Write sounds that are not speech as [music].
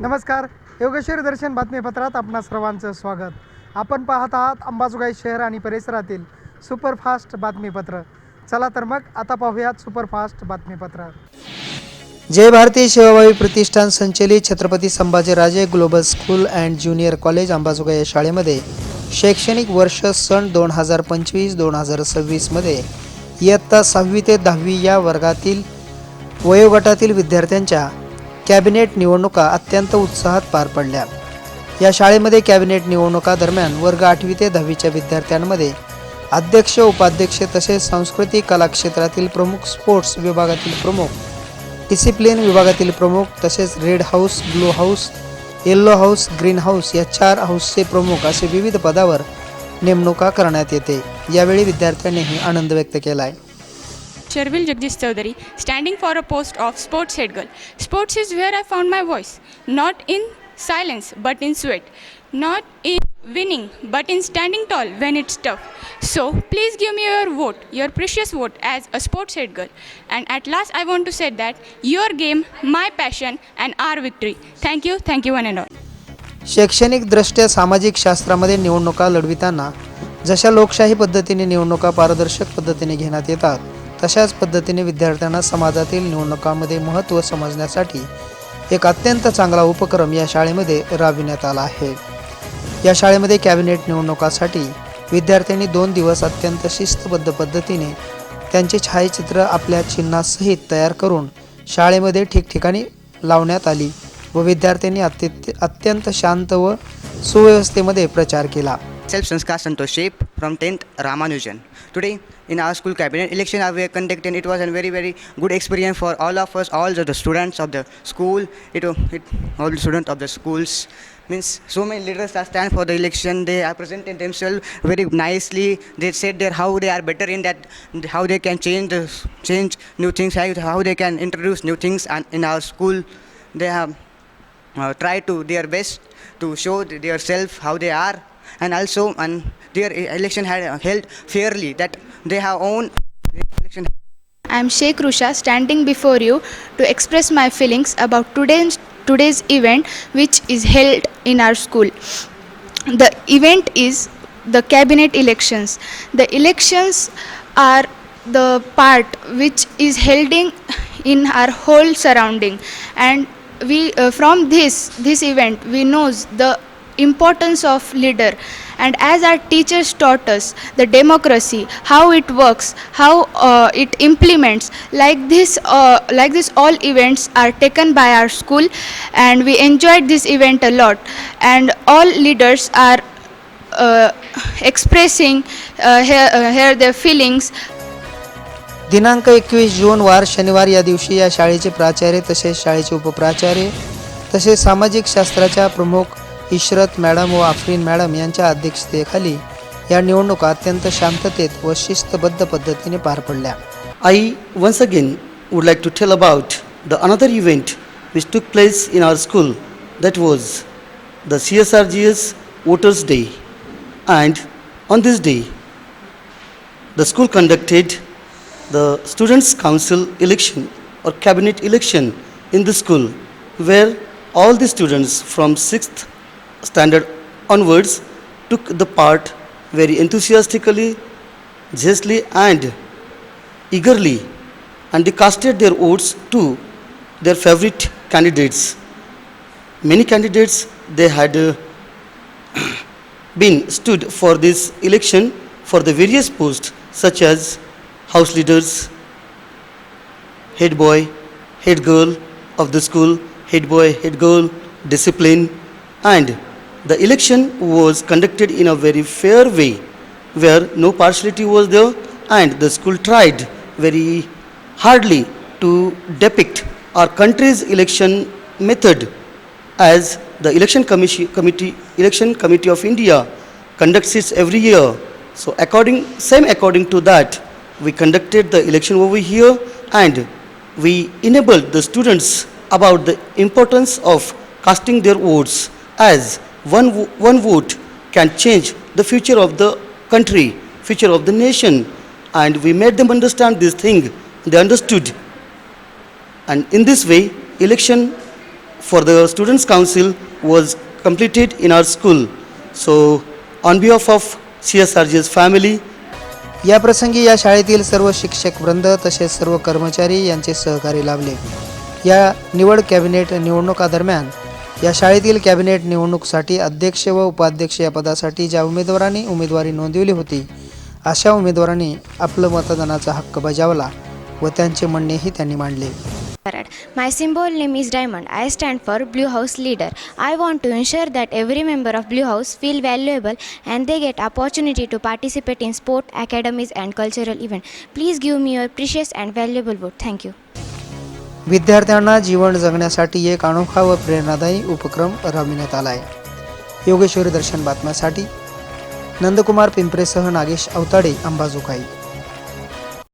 नमस्कार. योगेश्वरी दर्शन बातमीपत्रात आपणा सर्वांचं स्वागत. आपण पाहत आहात अंबाजोगाई शहर आणि परिसरातील सुपरफास्ट बातमीपत्र. चला तर मग आता पाहूयात सुपरफास्ट बातमीपत्र. जय भारती सेवाभावी प्रतिष्ठान संचलित Chhatrapati Sambhajiraje global school and junior college Ambajogai या शाळेमध्ये शैक्षणिक वर्ष सन दोन हजार पंचवीस दोन हजार सव्वीसमध्ये इयत्ता सहावी ते दहावी या वर्गातील वयोगटातील विद्यार्थ्यांच्या कॅबिनेट निवडणुका अत्यंत उत्साहात पार पडल्या. या शाळेमध्ये कॅबिनेट निवडणुका दरम्यान वर्ग आठवी ते दहावीच्या विद्यार्थ्यांमध्ये अध्यक्ष उपाध्यक्ष तसेच सांस्कृतिक कला क्षेत्रातील प्रमुख स्पोर्ट्स विभागातील प्रमुख डिसिप्लिन विभागातील प्रमुख तसेच red house blue house yellow house green house या चार हाऊसचे प्रमुख असे विविध पदावर नेमणुका करण्यात येते. यावेळी विद्यार्थ्यांनीही आनंद व्यक्त केला आहे Charvil Jagdish Chaudhari standing for a post of sports head girl sports is where I found my voice not in silence but in sweat not in winning but in standing tall when it's tough so please give me your vote your precious vote as a sports head girl and at last I want to set that your game my passion and our victory thank you thank you one and all शैक्षणिकदृष्ट्या सामाजिक शास्त्रामध्ये निवडणुका लढविताना जशा लोकशाही पद्धतीने निवडणुका पारदर्शक पद्धतीने घेण्यात येतात तशाच पद्धतीने विद्यार्थ्यांना समाजातील निवडणुकांमध्ये महत्त्व समजण्यासाठी एक अत्यंत चांगला उपक्रम या शाळेमध्ये राबविण्यात आला आहे. या शाळेमध्ये कॅबिनेट निवडणुकासाठी विद्यार्थ्यांनी दोन दिवस अत्यंत शिस्तबद्ध पद्धतीने त्यांचे छायाचित्र आपल्या चिन्हासहित तयार करून शाळेमध्ये ठिकठिकाणी लावण्यात आली व विद्यार्थ्यांनी अत्यंत अत्यंत शांत व सुव्यवस्थेमध्ये प्रचार केला. Self Sanskar Santosh Shape from 10th Ramanujan. Today in our school cabinet election we are conducting. It was a very very good experience for all of us, all of the students of the school. It, it all the students of the schools means so many leaders are stand for the election. They are presenting themselves very nicely. They said there how they are better in that, how they can change the change new things, how they can introduce new things and in our school. They have uh, try to their best to show th- their self how they are and also and their election had held fairly that they have own election I am Sheikh Rusha standing before you to express my feelings about today's, today's event which is held in our school. The event is the cabinet elections. The elections are the part which is holding in our whole surrounding and we uh, from this this event we knows the importance of leader and as our teachers taught us the democracy how it works how uh, it implements like this uh, like this all events are taken by our school and we enjoyed this event a lot and all leaders are uh, expressing uh, here, uh, here their feelings दिनांक एकवीस जून वार शनिवार या दिवशी या शाळेचे प्राचार्य तसेच शाळेचे उपप्राचार्य तसेच सामाजिक शास्त्राच्या प्रमुख इशरत मॅडम व आफरीन मॅडम यांच्या अध्यक्षतेखाली या निवडणुका अत्यंत शांततेत व शिस्तबद्ध पद्धतीने पार पडल्या. I once again would like to tell about the another event which took place in our school that was the C S R G S voters day and on this day the school conducted the students council election or cabinet election in the school where all the students from sixth standard onwards took the part very enthusiastically zealously and eagerly and they casted their votes to their favorite candidates. Many candidates they had uh, [clears throat] been stood for this election for the various posts such as house leaders, head boy, head girl of the school, head boy, head girl, discipline, and the election was conducted in a very fair way where no partiality was there and the school tried very hardly to depict our country's election method. As the election commission, committee election committee of india conducts it every year so according same according to that we conducted the election over here and we enabled the students about the importance of casting their votes as one, vo- one vote can change the future of the country, future of the nation. And we made them understand this thing. They understood. And in this way, election for the Students' Council was completed in our school. So, on behalf of CSRG's family, या प्रसंगी या शाळेतील सर्व शिक्षक वृंद तसेच सर्व कर्मचारी यांचे सहकार्य लाभले या निवड कॅबिनेट निवडणुकादरम्यान या शाळेतील कॅबिनेट निवडणूकसाठी अध्यक्ष व उपाध्यक्ष या पदासाठी ज्या उमेदवारांनी उमेदवारी नोंदवली होती अशा उमेदवारांनी आपलं मतदानाचा हक्क बजावला व त्यांचे म्हणणेही त्यांनी मांडले. My symbol name is diamond I stand for blue house leader I want to ensure that every member of blue house feel valuable and they get opportunity to participate in sport academies and cultural event please give me your precious and valuable vote thank you विद्यार्थ्यांना जीवन जगण्यासाठी एक अनोखा व प्रेरणादायी उपक्रम राबविण्यात आला आहे. योगेश्वरी दर्शन बातम्यासाठी नंदकुमार पिंपरेसह नागेश अवताडे अंबाजोगाई.